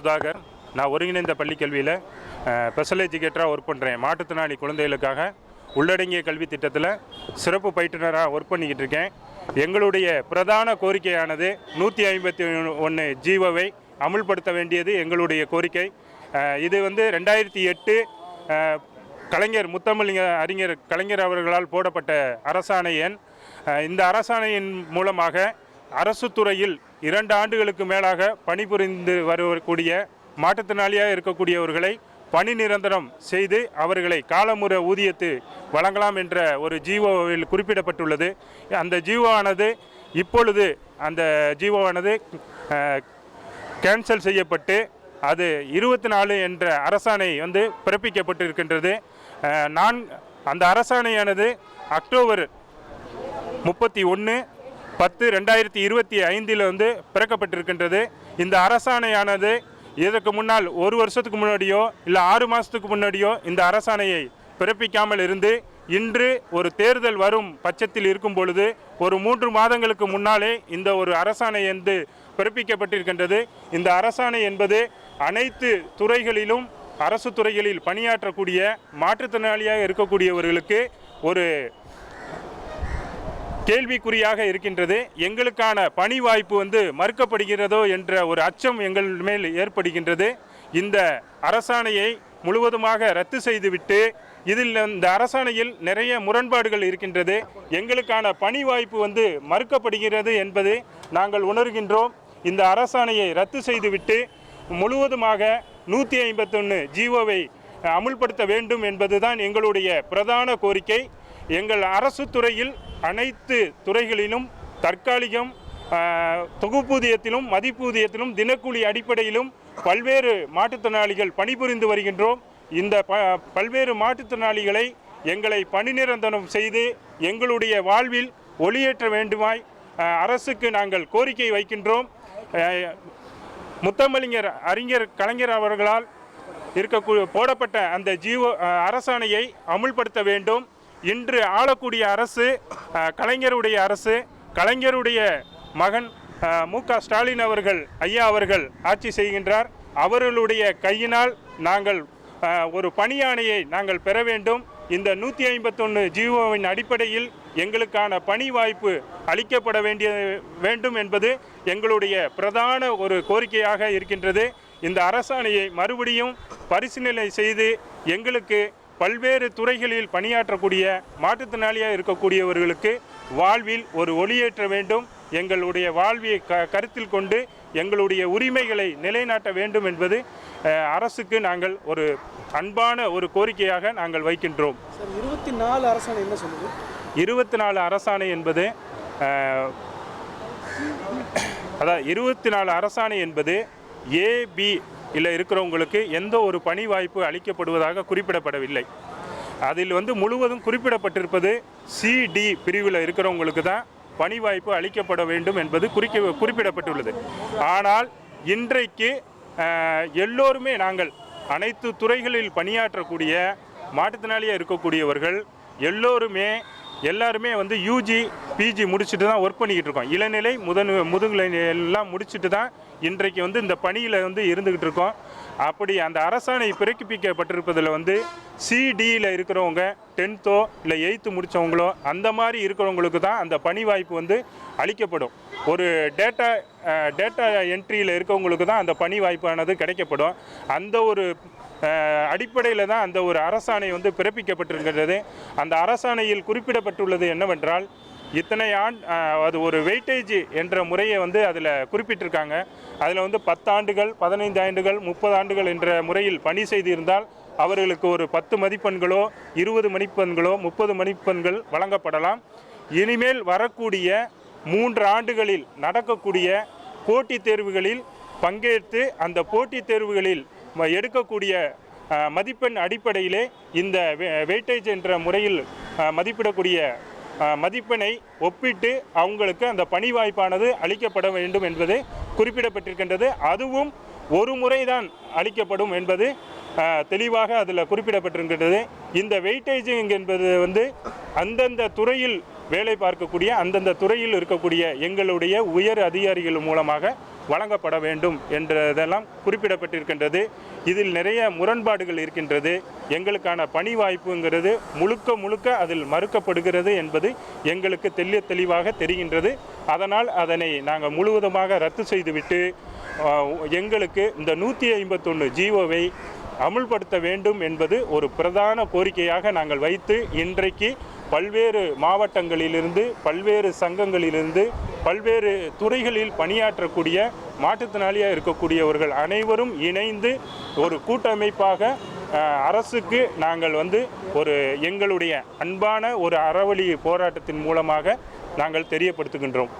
சுதாகர். நான் ஒருங்கிணைந்த பள்ளி கல்வியில் ஸ்பெஷல் எஜுகேட்டராக ஒர்க் பண்ணுறேன் மாற்றுத்திறனாளி குழந்தைகளுக்காக உள்ளடங்கிய கல்வி திட்டத்தில் சிறப்பு பயிற்றுனராக ஒர்க் பண்ணிக்கிட்டு இருக்கேன். எங்களுடைய பிரதான கோரிக்கையானது நூற்றி ஐம்பத்தி ஒன்று ஜீவோவை அமுல்படுத்த வேண்டியது எங்களுடைய கோரிக்கை. இது வந்து ரெண்டாயிரத்தி எட்டு கலைஞர் முத்தமிழிங்க அறிஞர் கலைஞர் அவர்களால் போடப்பட்ட அரசாணை எண். இந்த அரசாணையின் மூலமாக அரசு துறையில் இரண்டு ஆண்டுகளுக்கு மேலாக பணிபுரிந்து வரக்கூடிய மாற்றுத்திறனாளியாக இருக்கக்கூடியவர்களை பணி நிரந்தரம் செய்து அவர்களை காலமுறை ஊதியத்து வழங்கலாம் என்ற ஒரு ஜீவோவில் குறிப்பிடப்பட்டுள்ளது. அந்த ஜீவோவானது இப்பொழுது அந்த ஜீவோவானது கேன்சல் செய்யப்பட்டு அது இருபத்தி நாலு என்ற அரசாணை வந்து பிறப்பிக்கப்பட்டிருக்கின்றது. நான் அந்த அரசாணையானது அக்டோபர் முப்பத்தி ஒன்று பத்து ரெண்டாயிரத்தி இருபத்தி ஐந்தில் வந்து பிறக்கப்பட்டிருக்கின்றது. இந்த அரசாணையானது இதற்கு முன்னால் ஒரு வருஷத்துக்கு முன்னாடியோ இல்லை ஆறு மாதத்துக்கு முன்னாடியோ இந்த அரசாணையை பிறப்பிக்காமல் இருந்து இன்று ஒரு தேர்தல் வரும் பட்சத்தில் இருக்கும் பொழுது ஒரு மூன்று மாதங்களுக்கு முன்னாலே இந்த ஒரு அரசாணை என்று பிறப்பிக்கப்பட்டிருக்கின்றது. இந்த அரசாணை என்பது அனைத்து துறைகளிலும் அரசு துறைகளில் பணியாற்றக்கூடிய மாற்றுத்திறனாளியாக இருக்கக்கூடியவர்களுக்கு ஒரு கேள்விக்குறியாக இருக்கின்றது. எங்களுக்கான பணி வாய்ப்பு வந்து மறுக்கப்படுகிறதோ என்ற ஒரு அச்சம் எங்கள் மேல் ஏற்படுகின்றது. இந்த அரசாணையை முழுவதுமாக ரத்து செய்துவிட்டு இதில் இந்த அரசாணையில் நிறைய முரண்பாடுகள் இருக்கின்றது. எங்களுக்கான பணி வாய்ப்பு வந்து மறுக்கப்படுகிறது என்பது நாங்கள் உணர்கின்றோம். இந்த அரசாணையை ரத்து செய்துவிட்டு முழுவதுமாக நூற்றி ஐம்பத்தொன்று ஜீவோவை அமுல்படுத்த வேண்டும் என்பதுதான் எங்களுடைய பிரதான கோரிக்கை. எங்கள் அரசு துறையில் அனைத்து துறைகளிலும் தற்காலிகம் தொகுப்பூதியத்திலும் மதிப்பூதியத்திலும் தினக்கூலி அடிப்படையிலும் பல்வேறு மாற்றுத்திறனாளிகள் பணிபுரிந்து வருகின்றோம். இந்த ப பல்வேறு மாற்றுத்திறனாளிகளை எங்களை பணி நிரந்தரம் செய்து எங்களுடைய வாழ்வில் ஒளியேற்ற வேண்டுமாய் அரசுக்கு நாங்கள் கோரிக்கை வைக்கின்றோம். ஆஹ், முத்தமிழிஞர் அறிஞர் கலைஞர் அவர்களால் இருக்கக்கூடிய போடப்பட்ட அந்த ஜீவோ அரசாணையை அமுல்படுத்த வேண்டும். இன்று ஆளக்கூடிய அரசு கலைஞருடைய அரசு கலைஞருடைய மகன் மு க ஸ்டாலின் அவர்கள் ஐயா அவர்கள் ஆட்சி செய்கின்றார். அவர்களுடைய கையினால் நாங்கள் ஒரு பணியாணையை நாங்கள் பெற வேண்டும். இந்த நூற்றி ஐம்பத்தொன்று ஜீவோவின் அடிப்படையில் எங்களுக்கான பணி வாய்ப்பு அளிக்கப்பட வேண்டிய வேண்டும் என்பது எங்களுடைய பிரதான ஒரு கோரிக்கையாக இருக்கின்றது. இந்த அரசாணையை மறுபடியும் பரிசீலனை செய்து எங்களுக்கு பல்வேறு துறைகளில் பணியாற்றக்கூடிய மாற்றுத்திறனாளியாக இருக்கக்கூடியவர்களுக்கு வாழ்வில் ஒரு ஒளியேற்ற வேண்டும். எங்களுடைய வாழ்வியை க கருத்தில் கொண்டு எங்களுடைய உரிமைகளை நிலைநாட்ட வேண்டும் என்பது அரசுக்கு நாங்கள் ஒரு அன்பான ஒரு கோரிக்கையாக நாங்கள் வைக்கின்றோம். இருபத்தி நாலு அரசாணை என்ன சொல்லுது? இருபத்தி நாலு அரசாணை என்பது அதாவது இருபத்தி நாலு அரசாணை என்பது ஏபி இல்லை இருக்கிறவங்களுக்கு எந்த ஒரு பணி வாய்ப்பு அளிக்கப்படுவதாக குறிப்பிடப்படவில்லை. அதில் வந்து முழுவதும் குறிப்பிடப்பட்டிருப்பது சிடி பிரிவில் இருக்கிறவங்களுக்கு தான் பணி வாய்ப்பு அளிக்கப்பட வேண்டும் என்பது குறிக்க குறிப்பிடப்பட்டுள்ளது. ஆனால் இன்றைக்கு எல்லோருமே நாங்கள் அனைத்து துறைகளில் பணியாற்றக்கூடிய மாற்றுத்திறனாளியாக இருக்கக்கூடியவர்கள் எல்லோருமே எல்லாருமே வந்து யூஜி பிஜி முடிச்சுட்டு தான் ஒர்க் பண்ணிக்கிட்டு இருக்கோம். இளநிலை முதன் முதுநிலை எல்லாம் முடிச்சுட்டு தான் இன்றைக்கு வந்து இந்த பணியில் வந்து இருந்துக்கிட்டு இருக்கோம். அப்படி அந்த அரசாணை பிறப்பிக்கப்பட்டிருப்பதில் வந்து சிடியில் இருக்கிறவங்க டென்த்தோ இல்லை எயித்து முடித்தவங்களோ அந்த மாதிரி இருக்கிறவங்களுக்கு தான் அந்த பணி வாய்ப்பு வந்து அளிக்கப்படும். ஒரு டேட்டா டேட்டா என்ட்ரியில் இருக்கவங்களுக்கு தான் அந்த பணி வாய்ப்பானது கிடைக்கப்படும். அந்த ஒரு அடிப்படையில் தான் அந்த ஒரு அரசாணை வந்து பிறப்பிக்கப்பட்டிருக்கிறது அந்த அரசாணையில் குறிப்பிடப்பட்டுள்ளது என்னவென்றால் இத்தனை ஆண்டு அது ஒரு வெயிட்டேஜ் என்ற முறையை வந்து அதில் குறிப்பிட்டிருக்காங்க. அதில் வந்து பத்தாண்டுகள் பதினைந்து ஆண்டுகள் முப்பது ஆண்டுகள் என்ற முறையில் பணி செய்திருந்தால் அவர்களுக்கு ஒரு பத்து மதிப்பெண்களோ இருபது மதிப்பெண்களோ முப்பது மதிப்பெண்கள் வழங்கப்படலாம். இனிமேல் வரக்கூடிய மூன்று ஆண்டுகளில் நடக்கக்கூடிய போட்டித் தேர்வுகளில் பங்கேற்று அந்த போட்டித் தேர்வுகளில் எடுக்கக்கூடிய மதிப்பெண் அடிப்படையிலே இந்த வெ- வெயிட்டேஜ் என்ற முறையில் மதிப்பிடக்கூடிய மதிப்பெண்ணை ஒப்பிட்டு அவங்களுக்கு அந்த பணி வாய்ப்பானது அளிக்கப்பட வேண்டும் என்பது குறிப்பிடப்பட்டிருக்கின்றது. அதுவும் ஒரு முறைதான் அளிக்கப்படும் என்பது தெளிவாக அதில் குறிப்பிடப்பட்டிருக்கின்றது. இந்த வெயிட்டேஜிங் என்பது வந்து அந்தந்த துறையில் வேலை பார்க்கக்கூடிய அந்தந்த துறையில் இருக்கக்கூடிய எங்களுடைய உயர் அதிகாரிகள் மூலமாக வழங்கப்பட வேண்டும் என்றதெல்லாம் குறிப்பிடப்பட்டிருக்கின்றது. இதில் நிறைய முரண்பாடுகள் இருக்கின்றது. எங்களுக்கான பணி வாய்ப்புங்கிறது முழுக்க முழுக்க அதில் மறுக்கப்படுகிறது என்பது எங்களுக்கு தெல்ல தெளிவாக தெரிகின்றது. அதனால் அதனை நாங்கள் முழுவதுமாக ரத்து செய்துவிட்டு எங்களுக்கு இந்த நூற்றி ஐம்பத்தொன்று ஜீவோவை அமுல்படுத்த வேண்டும் என்பது ஒரு பிரதான கோரிக்கையாக நாங்கள் வைத்து இன்றைக்கு பல்வேறு மாவட்டங்களிலிருந்து பல்வேறு சங்கங்களிலிருந்து பல்வேறு துறைகளில் பணியாற்றக்கூடிய மாற்றுத்திறனாளியாக இருக்கக்கூடியவர்கள் அனைவரும் இணைந்து ஒரு கூட்டமைப்பாக அரசுக்கு நாங்கள் வந்து ஒரு எங்களுடைய அன்பான ஒரு அறவழி போராட்டத்தின் மூலமாக நாங்கள் தெரியப்படுத்துகின்றோம்.